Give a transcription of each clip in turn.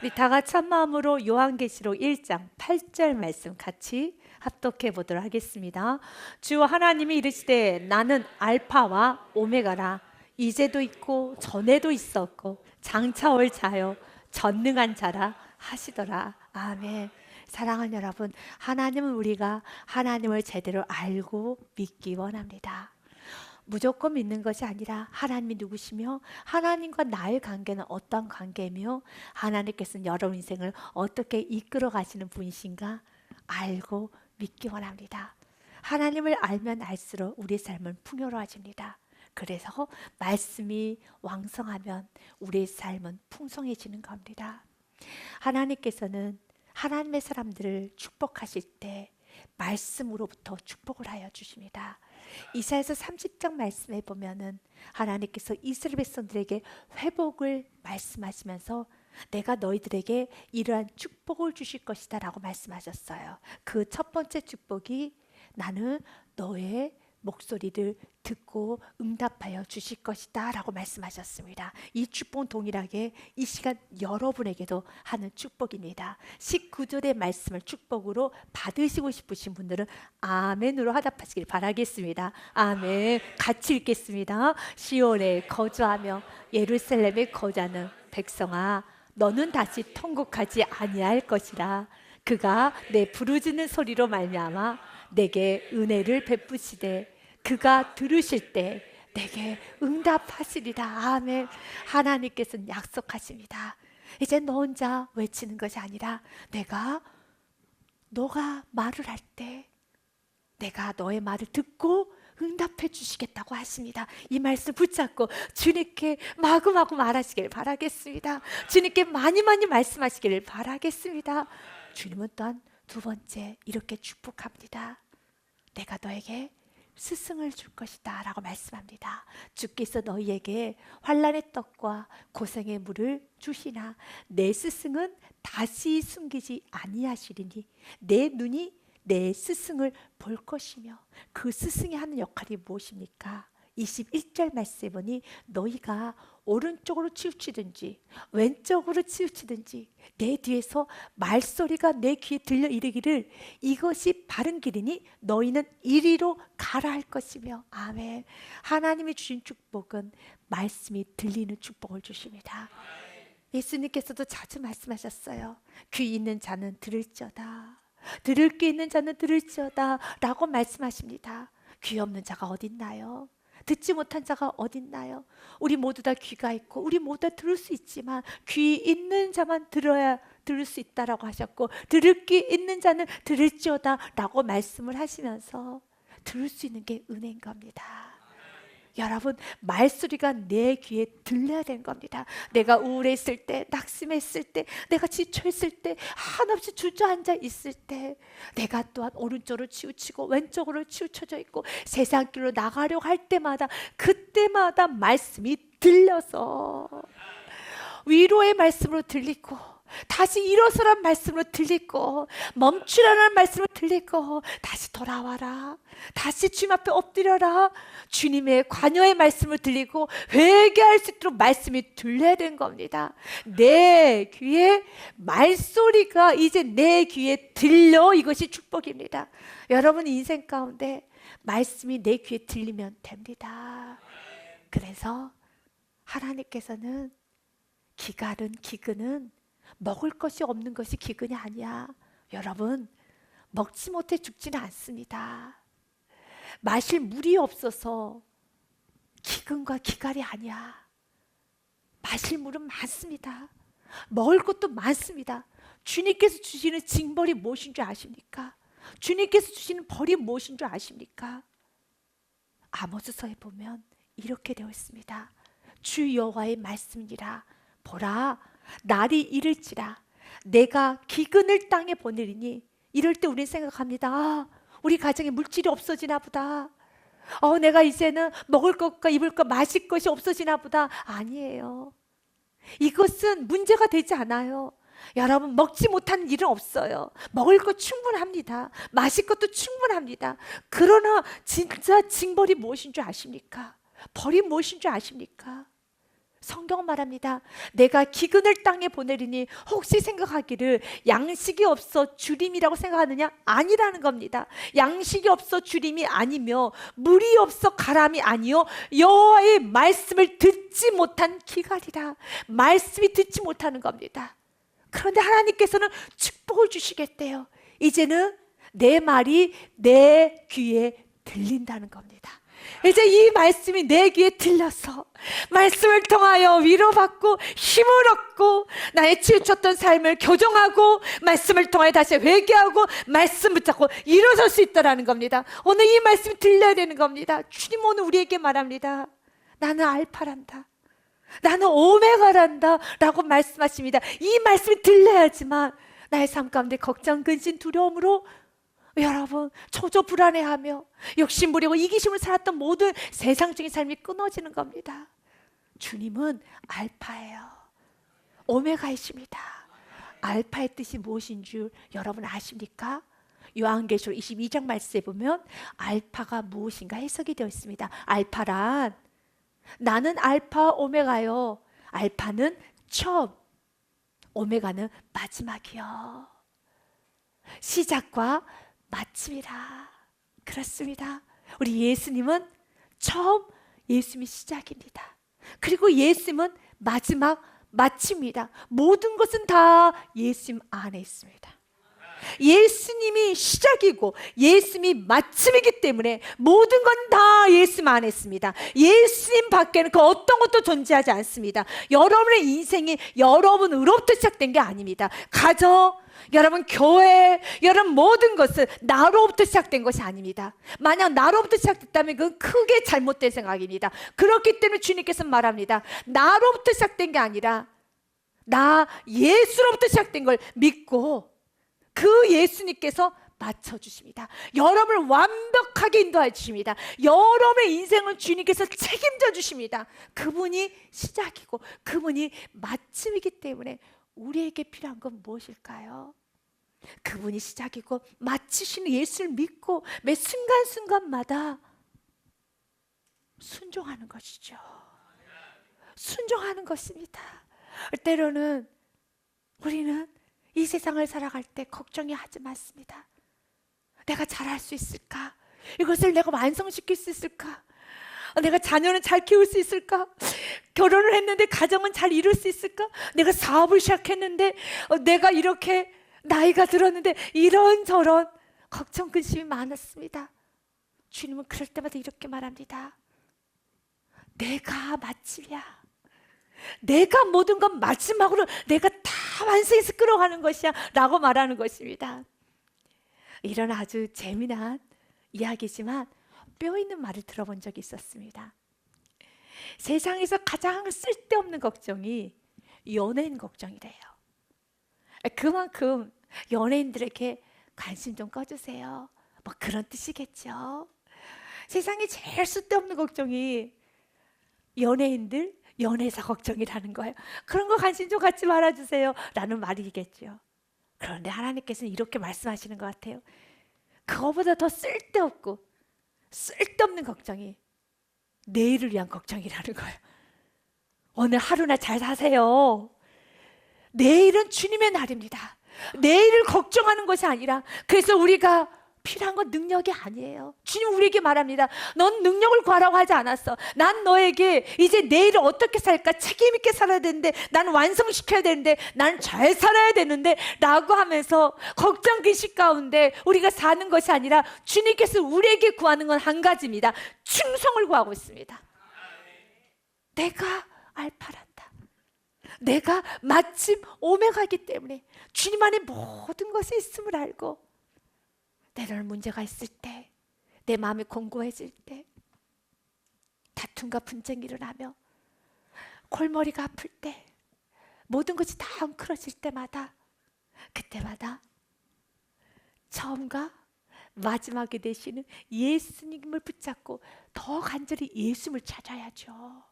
우리 다 같이 한 마음으로 요한계시록 1장 8절 말씀 같이 합독해 보도록 하겠습니다. 주 하나님이 이르시되 나는 알파와 오메가라 이제도 있고 전에도 있었고 장차 올 자요 전능한 자라 하시더라. 아멘. 사랑하는 여러분, 하나님은 우리가 하나님을 제대로 알고 믿기 원합니다. 무조건 믿는 것이 아니라 하나님이 누구시며 하나님과 나의 관계는 어떤 관계며 하나님께서는 여러분 인생을 어떻게 이끌어 가시는 분이신가 알고 믿기 원합니다. 하나님을 알면 알수록 우리의 삶은 풍요로워집니다. 그래서 말씀이 왕성하면 우리의 삶은 풍성해지는 겁니다. 하나님께서는 하나님의 사람들을 축복하실 때 말씀으로부터 축복을 하여 주십니다. 이사야서 30장 말씀에 보면은 하나님께서 이스라엘 백성들에게 회복을 말씀하시면서 내가 너희들에게 이러한 축복을 주실 것이다라고 말씀하셨어요. 그 첫 번째 축복이 나는 너의 목소리를 듣고 응답하여 주실 것이다 라고 말씀하셨습니다. 이 축복은 동일하게 이 시간 여러분에게도 하는 축복입니다. 19절의 말씀을 축복으로 받으시고 싶으신 분들은 아멘으로 화답하시길 바라겠습니다. 아멘. 같이 읽겠습니다. 시온에 거주하며 예루살렘에 거주하는 백성아 너는 다시 통곡하지 아니할 것이라 그가 내 부르짖는 소리로 말미암아 내게 은혜를 베푸시되 그가 들으실 때 내게 응답하시리라 아멘 하나님께서는 약속하십니다 이제 너 혼자 외치는 것이 아니라 내가 너가 말을 할 때 내가 너의 말을 듣고 응답해 주시겠다고 하십니다. 이 말씀 붙잡고 주님께 마구마구 말하시길 바라겠습니다. 주님께 많이 많이 말씀하시기를 바라겠습니다. 주님은 또한 두 번째 이렇게 축복합니다. 내가 너에게 스승을 줄 것이다 라고 말씀합니다. 주께서 너희에게 환란의 떡과 고생의 물을 주시나 내 스승은 다시 숨기지 아니하시리니 내 눈이 내 스승을 볼 것이며 그 스승이 하는 역할이 무엇입니까? 21절 말씀에 보니 너희가 오른쪽으로 치우치든지 왼쪽으로 치우치든지 내 뒤에서 말소리가 내 귀에 들려 이르기를 이것이 바른 길이니 너희는 이리로 가라 할 것이며. 아멘. 하나님이 주신 축복은 말씀이 들리는 축복을 주십니다. 예수님께서도 자주 말씀하셨어요. 귀 있는 자는 들을지어다. 들을 게 있는 자는 들을지어다 라고 말씀하십니다. 귀 없는 자가 어딨나요? 듣지 못한 자가 어딨나요? 우리 모두 다 귀가 있고 우리 모두 다 들을 수 있지만 귀 있는 자만 들어야 들을 수 있다라고 하셨고 들을 귀 있는 자는 들을지어다라고 말씀을 하시면서 들을 수 있는 게 은혜인 겁니다. 여러분 말소리가 내 귀에 들려야 되는 겁니다. 내가 우울했을 때, 낙심했을 때, 내가 지쳐있을 때, 한없이 주저앉아 있을 때, 내가 또한 오른쪽으로 치우치고 왼쪽으로 치우쳐져 있고 세상 길로 나가려고 할 때마다 그때마다 말씀이 들려서 위로의 말씀으로 들리고 다시 일어서란 말씀으로 들리고 멈추라는 말씀으로 들리고 다시 돌아와라. 다시 주님 앞에 엎드려라. 주님의 관여의 말씀을 들리고 회개할 수 있도록 말씀이 들려야 되는 겁니다. 내 귀에 말소리가 이제 내 귀에 들려. 이것이 축복입니다. 여러분 인생 가운데 말씀이 내 귀에 들리면 됩니다. 그래서 하나님께서는 기갈은 기근은 먹을 것이 없는 것이 기근이 아니야. 여러분, 먹지 못해 죽지는 않습니다. 마실 물이 없어서 기근과 기갈이 아니야. 마실 물은 많습니다. 먹을 것도 많습니다. 주님께서 주시는 징벌이 무엇인 줄 아십니까? 주님께서 주시는 벌이 무엇인 줄 아십니까? 아모스서에 보면 이렇게 되어 있습니다. 주 여호와의 말씀이라 보라 날이 이를지라 내가 기근을 땅에 보내리니 이럴 때 우리는 생각합니다. 아, 우리 가정에 물질이 없어지나 보다. 어, 내가 이제는 먹을 것과 입을 것, 마실 것이 없어지나 보다. 아니에요. 이것은 문제가 되지 않아요. 여러분, 먹지 못하는 일은 없어요. 먹을 것 충분합니다. 마실 것도 충분합니다. 그러나 진짜 징벌이 무엇인 줄 아십니까? 벌이 무엇인 줄 아십니까? 성경 말합니다. 내가 기근을 땅에 보내리니 혹시 생각하기를 양식이 없어 주림이라고 생각하느냐? 아니라는 겁니다. 양식이 없어 주림이 아니며 물이 없어 가람이 아니요 여호와의 말씀을 듣지 못한 기갈이라. 말씀이 듣지 못하는 겁니다. 그런데 하나님께서는 축복을 주시겠대요. 이제는 내 말이 내 귀에 들린다는 겁니다. 이제 이 말씀이 내 귀에 들려서 말씀을 통하여 위로받고 힘을 얻고 나의 치우쳤던 삶을 교정하고 말씀을 통하여 다시 회개하고 말씀 붙잡고 일어설 수 있다라는 겁니다. 오늘 이 말씀이 들려야 되는 겁니다. 주님 오늘 우리에게 말합니다. 나는 알파란다. 나는 오메가란다. 라고 말씀하십니다. 이 말씀이 들려야지만 나의 삶 가운데 걱정, 근심, 두려움으로 여러분 초조 불안해하며 욕심 부리고 이기심을 살았던 모든 세상적인 삶이 끊어지는 겁니다. 주님은 알파예요. 오메가이십니다. 알파의 뜻이 무엇인 줄 여러분 아십니까? 요한계시록 22장 말씀에 보면 알파가 무엇인가 해석이 되어 있습니다. 알파란 나는 알파 오메가요. 알파는 처음, 오메가는 마지막이요. 시작과 마침이라. 그렇습니다. 우리 예수님은 처음 예수님이 시작입니다. 그리고 예수님은 마지막 마침입니다. 모든 것은 다 예수님 안에 있습니다. 예수님이 시작이고 예수님이 마침이기 때문에 모든 건 다 예수님 안에 있습니다. 예수님 밖에는 그 어떤 것도 존재하지 않습니다. 여러분의 인생이 여러분으로부터 시작된 게 아닙니다. 가정, 여러분 교회, 여러분 모든 것은 나로부터 시작된 것이 아닙니다. 만약 나로부터 시작됐다면 그건 크게 잘못된 생각입니다. 그렇기 때문에 주님께서 말합니다. 나로부터 시작된 게 아니라 나 예수로부터 시작된 걸 믿고 그 예수님께서 맞춰주십니다. 여러분을 완벽하게 인도해 주십니다. 여러분의 인생을 주님께서 책임져 주십니다. 그분이 시작이고 그분이 마침이기 때문에 우리에게 필요한 건 무엇일까요? 그분이 시작이고 마치시는 예수를 믿고 매 순간순간마다 순종하는 것이죠. 순종하는 것입니다. 때로는 우리는 이 세상을 살아갈 때 걱정이 하지 않습니다. 내가 잘할 수 있을까? 이것을 내가 완성시킬 수 있을까? 내가 자녀는 잘 키울 수 있을까? 결혼을 했는데 가정은 잘 이룰 수 있을까? 내가 사업을 시작했는데 어, 내가 이렇게 나이가 들었는데 이런저런 걱정 근심이 많았습니다. 주님은 그럴 때마다 이렇게 말합니다. 내가 마침이야. 내가 모든 건 마지막으로 내가 다 완성해서 끌어가는 것이야 라고 말하는 것입니다. 이런 아주 재미난 이야기지만 뼈 있는 말을 들어본 적이 있었습니다. 세상에서 가장 쓸데없는 걱정이 연예인 걱정이래요. 그만큼 연예인들에게 관심 좀 꺼주세요. 뭐 그런 뜻이겠죠. 세상에 제일 쓸데없는 걱정이 연예인들, 연애사 걱정이라는 거예요. 그런 거 관심 좀 갖지 말아주세요. 라는 말이겠죠. 그런데 하나님께서는 이렇게 말씀하시는 것 같아요. 그거보다 더 쓸데없고 쓸데없는 걱정이 내일을 위한 걱정이라는 거예요. 오늘 하루나 잘 사세요. 내일은 주님의 날입니다. 내일을 걱정하는 것이 아니라 그래서 우리가 필요한 건 능력이 아니에요. 주님 우리에게 말합니다. 넌 능력을 구하라고 하지 않았어. 난 너에게 이제 내일을 어떻게 살까 책임 있게 살아야 되는데 난 완성시켜야 되는데 난 잘 살아야 되는데 라고 하면서 걱정 근심 가운데 우리가 사는 것이 아니라 주님께서 우리에게 구하는 건 한 가지입니다. 충성을 구하고 있습니다. 내가 알파란다. 내가 마침 오메가이기 때문에 주님 안에 모든 것이 있음을 알고 때로는 문제가 있을 때, 내 마음이 공고해질 때, 다툼과 분쟁이 일어나며, 골머리가 아플 때, 모든 것이 다 엉클어질 때마다, 그때마다 처음과 마지막에 되시는 예수님을 붙잡고 더 간절히 예수님을 찾아야죠.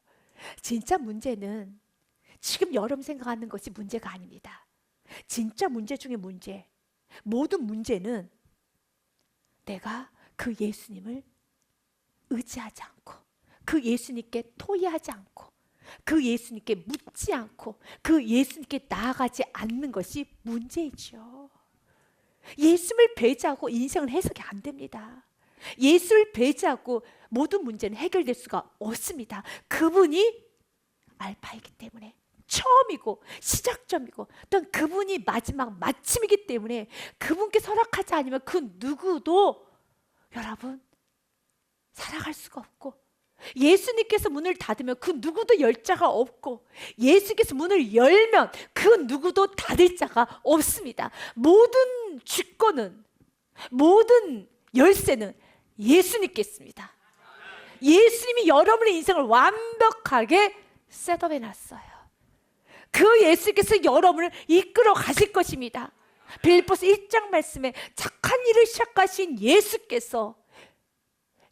진짜 문제는 지금 여러분 생각하는 것이 문제가 아닙니다. 진짜 문제 중에 문제. 모든 문제는 내가 그 예수님을 의지하지 않고 그 예수님께 토의하지 않고 그 예수님께 묻지 않고 그 예수님께 나아가지 않는 것이 문제이죠. 예수를 배제하고 인생은 해석이 안 됩니다. 예수를 배제하고 모든 문제는 해결될 수가 없습니다. 그분이 알파이기 때문에 처음이고 시작점이고 또 그분이 마지막 마침이기 때문에 그분께 설악하지 않으면 그 누구도 여러분 살아갈 수가 없고 예수님께서 문을 닫으면 그 누구도 열 자가 없고 예수께서 문을 열면 그 누구도 닫을 자가 없습니다. 모든 주권은 모든 열쇠는 예수님께 있습니다. 예수님이 여러분의 인생을 완벽하게 셋업해 놨어요. 그 예수께서 여러분을 이끌어 가실 것입니다. 빌보스 1장 말씀에 착한 일을 시작하신 예수께서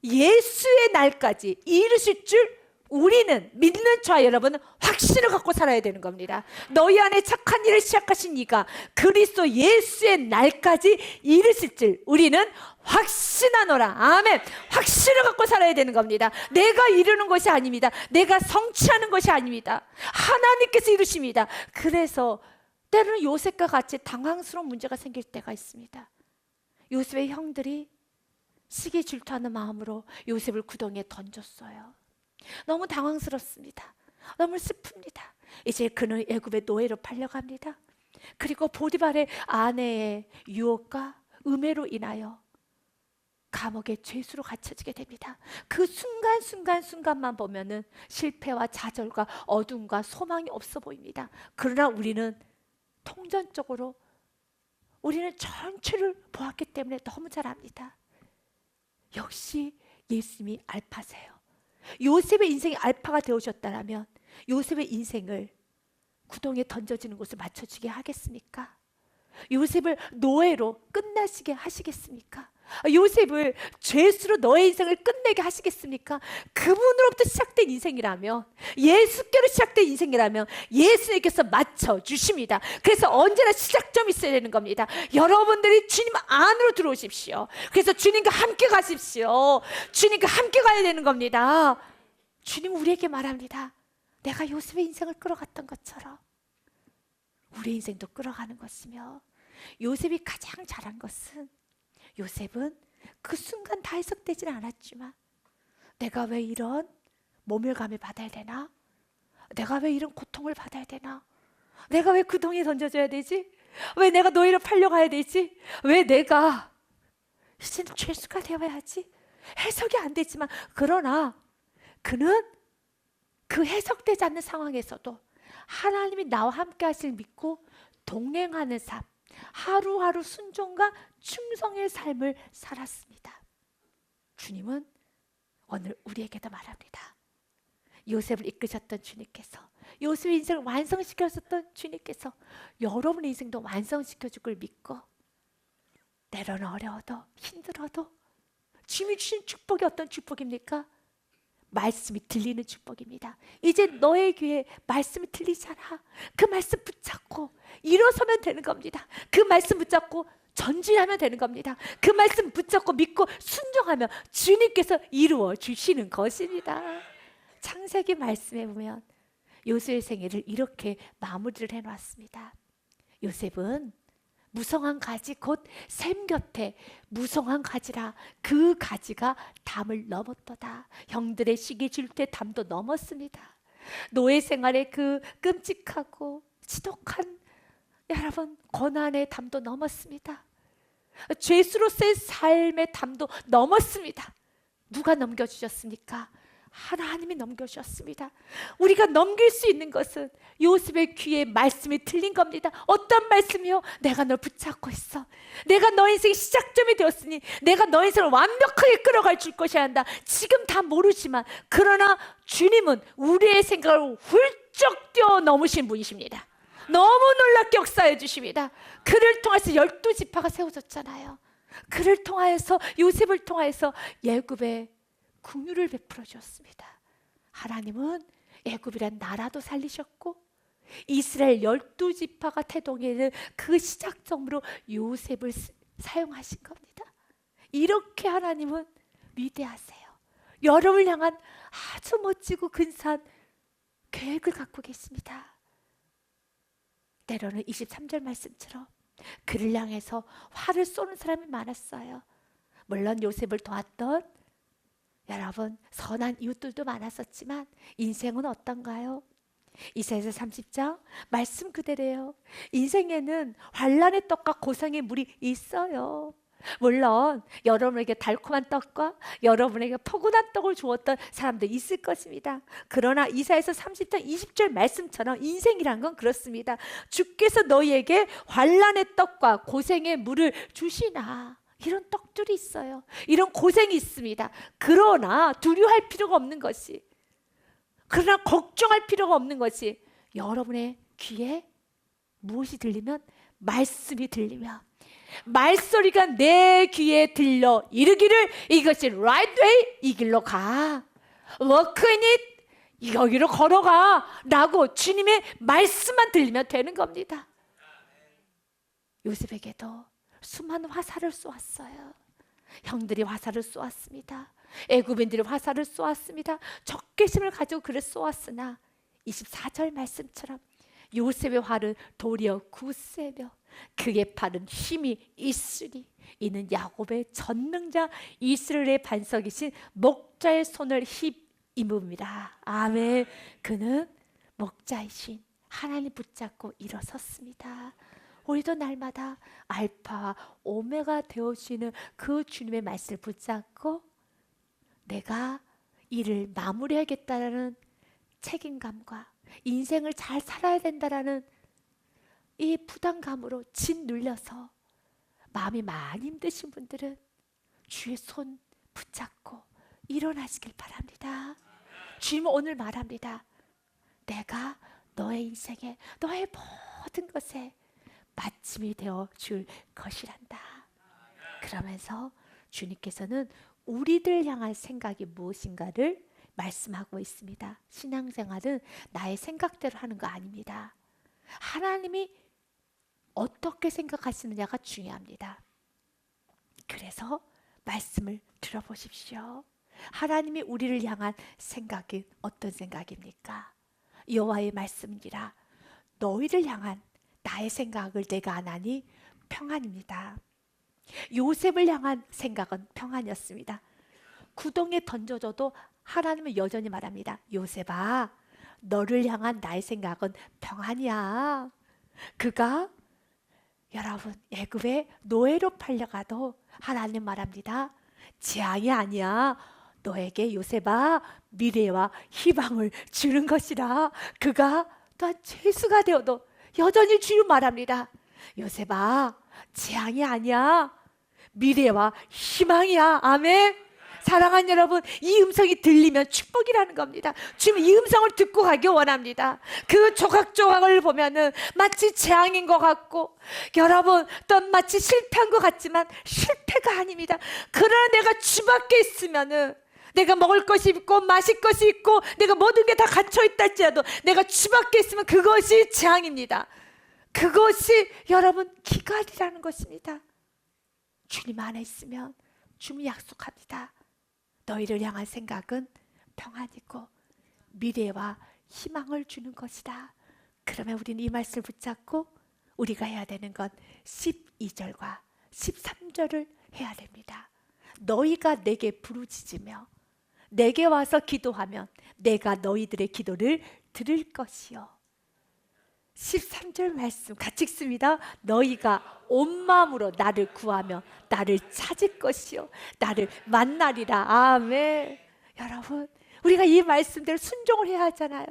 예수의 날까지 이르실 줄 우리는 믿는 자 여러분 확신을 갖고 살아야 되는 겁니다. 너희 안에 착한 일을 시작하신 이가 그리스도 예수의 날까지 이르실 줄 우리는 확신하노라. 아멘. 확신을 갖고 살아야 되는 겁니다. 내가 이루는 것이 아닙니다. 내가 성취하는 것이 아닙니다. 하나님께서 이루십니다. 그래서 때로는 요셉과 같이 당황스러운 문제가 생길 때가 있습니다. 요셉의 형들이 시기 질투하는 마음으로 요셉을 구덩이에 던졌어요. 너무 당황스럽습니다. 너무 슬픕니다. 이제 그는 애굽의 노예로 팔려갑니다. 그리고 보디발의 아내의 유혹과 음해로 인하여 감옥의 죄수로 갇혀지게 됩니다. 그 순간 순간 순간만 보면은 실패와 좌절과 어둠과 소망이 없어 보입니다. 그러나 우리는 통전적으로 우리는 전체를 보았기 때문에 너무 잘 압니다. 역시 예수님이 알파세요. 요셉의 인생이 알파가 되어셨다면 요셉의 인생을 구덩이에 던져지는 곳을 맞춰주게 하겠습니까? 요셉을 노예로 끝나시게 하시겠습니까? 요셉을 죄수로 너의 인생을 끝내게 하시겠습니까? 그분으로부터 시작된 인생이라면 예수께로 시작된 인생이라면 예수님께서 맞춰 주십니다. 그래서 언제나 시작점이 있어야 되는 겁니다. 여러분들이 주님 안으로 들어오십시오. 그래서 주님과 함께 가십시오. 주님과 함께 가야 되는 겁니다. 주님 우리에게 말합니다. 내가 요셉의 인생을 끌어갔던 것처럼 우리 인생도 끌어가는 것이며 요셉이 가장 잘한 것은 요셉은 그 순간 다 해석되지는 않았지만 내가 왜 이런 모멸감을 받아야 되나? 내가 왜 이런 고통을 받아야 되나? 내가 왜 그 동에 던져줘야 되지? 왜 내가 노예로 팔려가야 되지? 왜 내가 이제는 죄수가 되어야지? 해석이 안 되지만 그러나 그는 그 해석되지 않는 상황에서도 하나님이 나와 함께 하실 믿고 동행하는 삶 하루하루 순종과 충성의 삶을 살았습니다. 주님은 오늘 우리에게도 말합니다. 요셉을 이끄셨던 주님께서 요셉의 인생을 완성시켰었던 주님께서 여러분의 인생도 완성시켜 줄걸 믿고 때로는 어려워도 힘들어도 주님이 주신 축복이 어떤 축복입니까? 말씀이 들리는 축복입니다. 이제 너의 귀에 말씀이 들리잖아. 그 말씀 붙잡고 일어서면 되는 겁니다. 그 말씀 붙잡고 전진하면 되는 겁니다. 그 말씀 붙잡고 믿고 순종하면 주님께서 이루어 주시는 것입니다. 창세기 말씀에 보면 요셉의 생애를 이렇게 마무리를 해놨습니다. 요셉은 무성한 가지 곧 샘 곁에 무성한 가지라 그 가지가 담을 넘었도다. 형들의 시기 질투에 담도 넘었습니다. 노예 생활의 그 끔찍하고 지독한 여러분 고난의 담도 넘었습니다. 죄수로서의 삶의 담도 넘었습니다. 누가 넘겨주셨습니까? 하나님이 넘겨주셨습니다. 우리가 넘길 수 있는 것은 요셉의 귀에 말씀이 들린 겁니다. 어떤 말씀이요? 내가 널 붙잡고 있어. 내가 너 인생의 시작점이 되었으니 내가 너 인생을 완벽하게 끌어갈 줄 것이야 한다. 지금 다 모르지만 그러나 주님은 우리의 생각을 훌쩍 뛰어넘으신 분이십니다. 너무 놀랍게 역사해 주십니다. 그를 통해서 열두 지파가 세워졌잖아요. 그를 통하여서 요셉을 통하여서 예굽의 궁유를 베풀어 주었습니다. 하나님은 애굽이란 나라도 살리셨고 이스라엘 열두 지파가 태동에는 그 시작점으로 요셉을 사용하신 겁니다. 이렇게 하나님은 위대하세요. 여러분을 향한 아주 멋지고 근사한 계획을 갖고 계십니다. 때로는 23절 말씀처럼 그를 향해서 화를 쏘는 사람이 많았어요. 물론 요셉을 도왔던 여러분 선한 이웃들도 많았었지만 인생은 어떤가요? 이사야서 30장 말씀 그대로예요. 인생에는 환란의 떡과 고생의 물이 있어요. 물론 여러분에게 달콤한 떡과 여러분에게 포근한 떡을 주었던 사람도 있을 것입니다. 그러나 이사에서 30장 20절 말씀처럼 인생이란 건 그렇습니다. 주께서 너희에게 환란의 떡과 고생의 물을 주시나 이런 떡들이 있어요. 이런 고생이 있습니다. 그러나 두려워할 필요가 없는 것이 그러나 걱정할 필요가 없는 것이 여러분의 귀에 무엇이 들리면 말씀이 들리면 말소리가 내 귀에 들려 이르기를 이것이 right way 이 길로 가 walk in it 여기로 걸어가 라고 주님의 말씀만 들리면 되는 겁니다 요셉에게도 수많은 화살을 쏘았어요. 형들이 화살을 쏘았습니다. 애굽인들이 화살을 쏘았습니다. 적개심을 가지고 그를 쏘았으나 24절 말씀처럼 요셉의 활은 도리어 굳세며 그의 팔은 힘이 있으리. 이는 야곱의 전능자 이스라엘의 반석이신 목자의 손을 힘입음이라. 아멘. 그는 목자이신 하나님 붙잡고 일어섰습니다 우리도 날마다 알파와 오메가 되어주시는 그 주님의 말씀을 붙잡고 내가 일을 마무리하겠다라는 책임감과 인생을 잘 살아야 된다라는 이 부담감으로 진 눌려서 마음이 많이 힘드신 분들은 주의 손 붙잡고 일어나시길 바랍니다. 주님은 오늘 말합니다. 내가 너의 인생에 너의 모든 것에 마침이 되어 줄 것이란다. 그러면서 주님께서는 우리들 향한 생각이 무엇인가를 말씀하고 있습니다. 신앙생활은 나의 생각대로 하는 거 아닙니다. 하나님이 어떻게 생각하시느냐가 중요합니다. 그래서 말씀을 들어보십시오. 하나님이 우리를 향한 생각이 어떤 생각입니까? 여호와의 말씀이라 너희를 향한 나의 생각을 내가 안 하니 평안입니다. 요셉을 향한 생각은 평안이었습니다. 구덩이에 던져져도 하나님은 여전히 말합니다. 요셉아, 너를 향한 나의 생각은 평안이야. 그가 여러분 애굽에 노예로 팔려가도 하나님 말합니다. 재앙이 아니야. 너에게 요셉아 미래와 희망을 주는 것이라. 그가 또한 죄수가 되어도 여전히 주님 말합니다. 요셉아 재앙이 아니야. 미래와 희망이야. 아멘. 사랑하는 여러분, 이 음성이 들리면 축복이라는 겁니다. 지금 이 음성을 듣고 가기 원합니다. 그 조각조각을 보면은 마치 재앙인 것 같고, 여러분, 또 마치 실패한 것 같지만 실패가 아닙니다. 그러나 내가 주 밖에 있으면은 내가 먹을 것이 있고 마실 것이 있고 내가 모든 게다 갇혀 있다 할지라도 내가 주 밖에 있으면 그것이 재앙입니다. 그것이 여러분 기갈이라는 것입니다. 주님 안에 있으면 주님이 약속합니다. 너희를 향한 생각은 평안이고 미래와 희망을 주는 것이다. 그러면 우리는 이 말씀을 붙잡고 우리가 해야 되는 건 12절과 13절을 해야 됩니다. 너희가 내게 부르짖으며 내게 와서 기도하면 내가 너희들의 기도를 들을 것이요. 13절 말씀 같이 읽습니다. 너희가 온 마음으로 나를 구하며 나를 찾을 것이요. 나를 만나리라. 아멘. 여러분, 우리가 이 말씀대로 순종을 해야 하잖아요.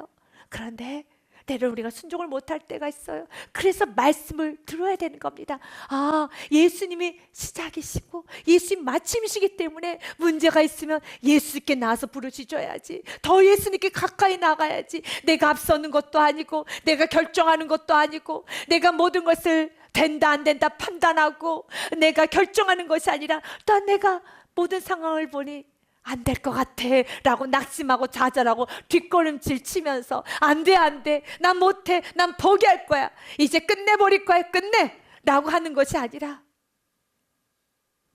그런데 때로 우리가 순종을 못할 때가 있어요. 그래서 말씀을 들어야 되는 겁니다. 아, 예수님이 시작이시고 예수님 마침이시기 때문에 문제가 있으면 예수님께 나와서 부르짖어야지. 더 예수님께 가까이 나가야지. 내가 앞서는 것도 아니고 내가 결정하는 것도 아니고 내가 모든 것을 된다 안 된다 판단하고 내가 결정하는 것이 아니라 또 내가 모든 상황을 보니 안 될 것 같아 라고 낙심하고 좌절하고 뒷걸음질 치면서 안 돼 안 돼 난 못해 난 포기할 거야 이제 끝내버릴 거야 끝내 라고 하는 것이 아니라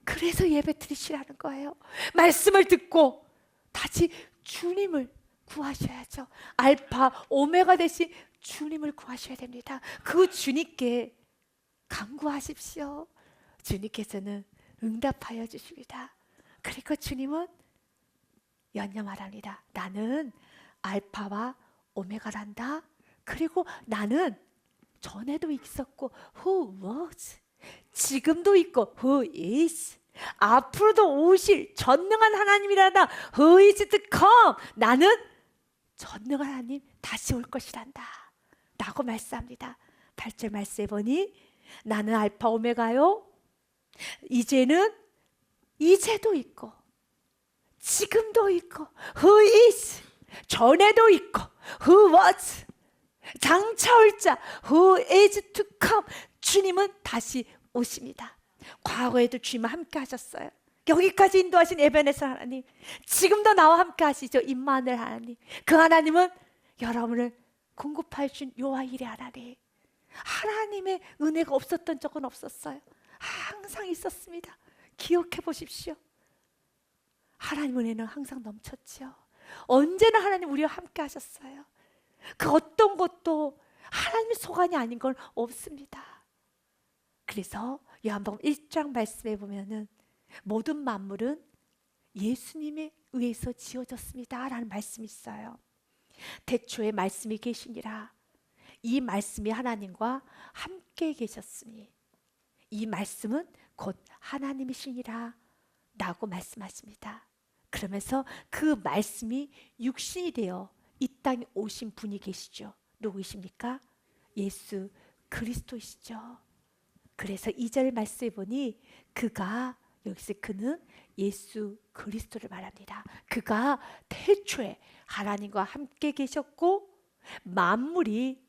그래서 예배 드리시라는 거예요 말씀을 듣고 다시 주님을 구하셔야죠. 알파 오메가 대신 주님을 구하셔야 됩니다. 그 주님께 간구하십시오. 주님께서는 응답하여 주십니다. 그리고 주님은 연념하랍니다. 나는 알파와 오메가란다. 그리고 나는 전에도 있었고 who was 지금도 있고 who is 앞으로도 오실 전능한 하나님이란다. who is to come 나는 전능한 하나님 다시 올 것이란다. 라고 말씀합니다. 8절 말씀해 보니 나는 알파 오메가요. 이제는 이제도 있고 지금도 있고 who is 전에도 있고 who was 장차 올자 who is to come. 주님은 다시 오십니다. 과거에도 주님과 함께 하셨어요. 여기까지 인도하신 에베네스 하나님 지금도 나와 함께 하시죠. 임마늘 하나님. 그 하나님은 여러분을 공급하여 주신 요와 일의 하나님. 하나님의 은혜가 없었던 적은 없었어요. 항상 있었습니다. 기억해 보십시오 하나님 은혜는 항상 넘쳤지요 언제나 하나님 우리와 함께 하셨어요 그 어떤 것도 하나님의 소관이 아닌 건 없습니다 그래서 요한복음 1장 말씀에 보면은 모든 만물은 예수님에 의해서 지어졌습니다. 라는 말씀이 있어요. 태초에 말씀이 계시니라. 이 말씀이 하나님과 함께 계셨으니 이 말씀은 곧 하나님이시니라. 라고 말씀하십니다. 그러면서 그 말씀이 육신이 되어 이 땅에 오신 분이 계시죠. 누구이십니까? 예수 그리스도이시죠. 그래서 2절 말씀해 보니 그가 여기서 그는 예수 그리스도를 말합니다. 그가 태초에 하나님과 함께 계셨고 만물이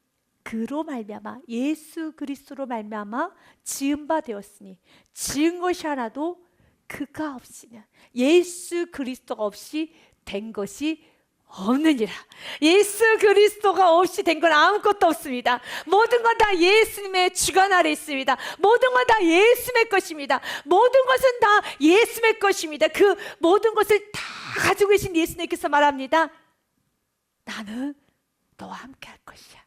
그로 말미암아 예수 그리스도로 말미암아 지은 바 되었으니 지은 것이 하나도 그가 없이는 예수 그리스도가 없이 된 것이 없느니라. 예수 그리스도가 없이 된 건 아무것도 없습니다. 모든 건 다 예수님의 주관 아래 있습니다. 모든 건 다 예수님의 것입니다. 모든 것은 다 예수님의 것입니다. 그 모든 것을 다 가지고 계신 예수님께서 말합니다. 나는 너와 함께 할 것이야.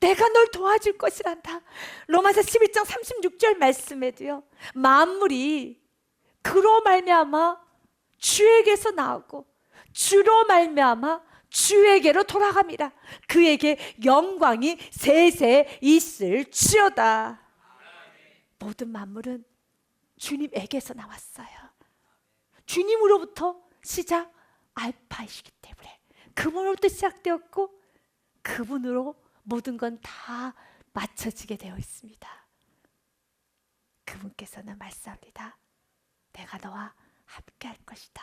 내가 널 도와줄 것이란다. 로마서 11장 36절 말씀에도요. 만물이 그로 말미암아 주에게서 나오고 주로 말미암아 주에게로 돌아갑니다. 그에게 영광이 세세 있을지어다. 모든 만물은 주님에게서 나왔어요. 주님으로부터 시작 알파이시기 때문에 그분으로부터 시작되었고 그분으로 모든 건 다 맞춰지게 되어 있습니다. 그분께서는 말씀합니다. 내가 너와 함께 할 것이다.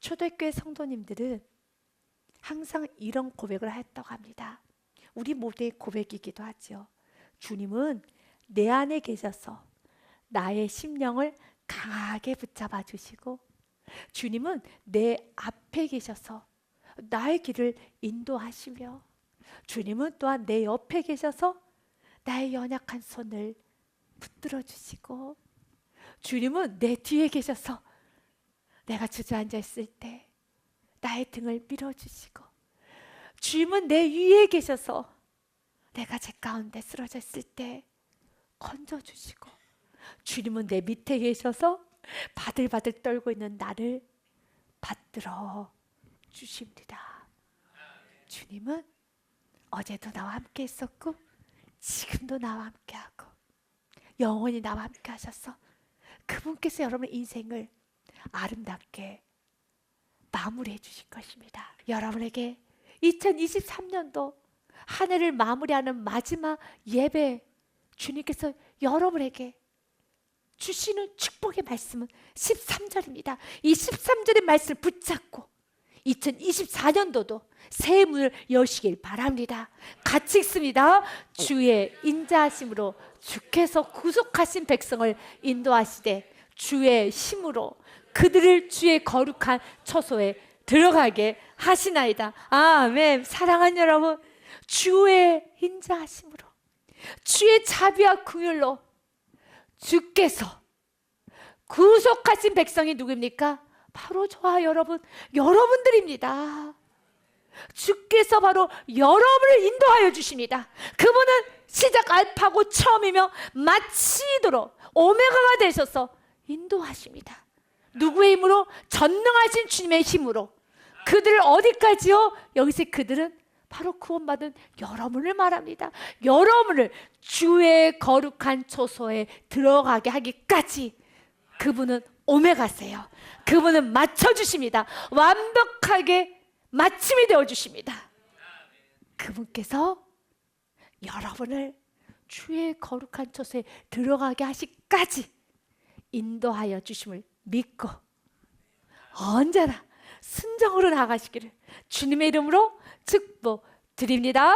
초대교회 성도님들은 항상 이런 고백을 했다고 합니다. 우리 모두의 고백이기도 하죠. 주님은 내 안에 계셔서 나의 심령을 강하게 붙잡아 주시고 주님은 내 앞에 계셔서 나의 길을 인도하시며 주님은 또한 내 옆에 계셔서 나의 연약한 손을 붙들어 주시고 주님은 내 뒤에 계셔서 내가 주저앉아 있을 때 나의 등을 밀어주시고 주님은 내 위에 계셔서 내가 제 가운데 쓰러져 있을 때 건져주시고 주님은 내 밑에 계셔서 바들바들 떨고 있는 나를 받들어 주십니다. 주님은 어제도 나와 함께 있었고 지금도 나와 함께 하고 영원히 나와 함께 하셔서 그분께서 여러분 인생을 아름답게 마무리해 주실 것입니다. 여러분에게 2023년도 한 해를 마무리하는 마지막 예배 주님께서 여러분에게 주시는 축복의 말씀은 13절입니다. 이 13절의 말씀을 붙잡고 2024년도도 새 문을 여시길 바랍니다. 같이 읽습니다. 주의 인자하심으로 주께서 구속하신 백성을 인도하시되 주의 힘으로 그들을 주의 거룩한 처소에 들어가게 하시나이다. 아멘. 사랑하는 여러분, 주의 인자하심으로 주의 자비와 긍휼로 주께서 구속하신 백성이 누구입니까? 바로 저와 여러분, 여러분들입니다. 주께서 바로 여러분을 인도하여 주십니다. 그분은 시작 알파고 처음이며 마치도록 오메가가 되셔서 인도하십니다. 누구의 힘으로? 전능하신 주님의 힘으로. 그들을 어디까지요? 여기서 그들은 바로 구원받은 여러분을 말합니다. 여러분을 주의 거룩한 초소에 들어가게 하기까지 그분은 오메가세요. 그분은 맞춰주십니다. 완벽하게 마침이 되어주십니다. 그분께서 여러분을 주의 거룩한 초소에 들어가게 하시까지 인도하여 주심을 믿고 언제나 순정으로 나가시기를 주님의 이름으로 축복 드립니다.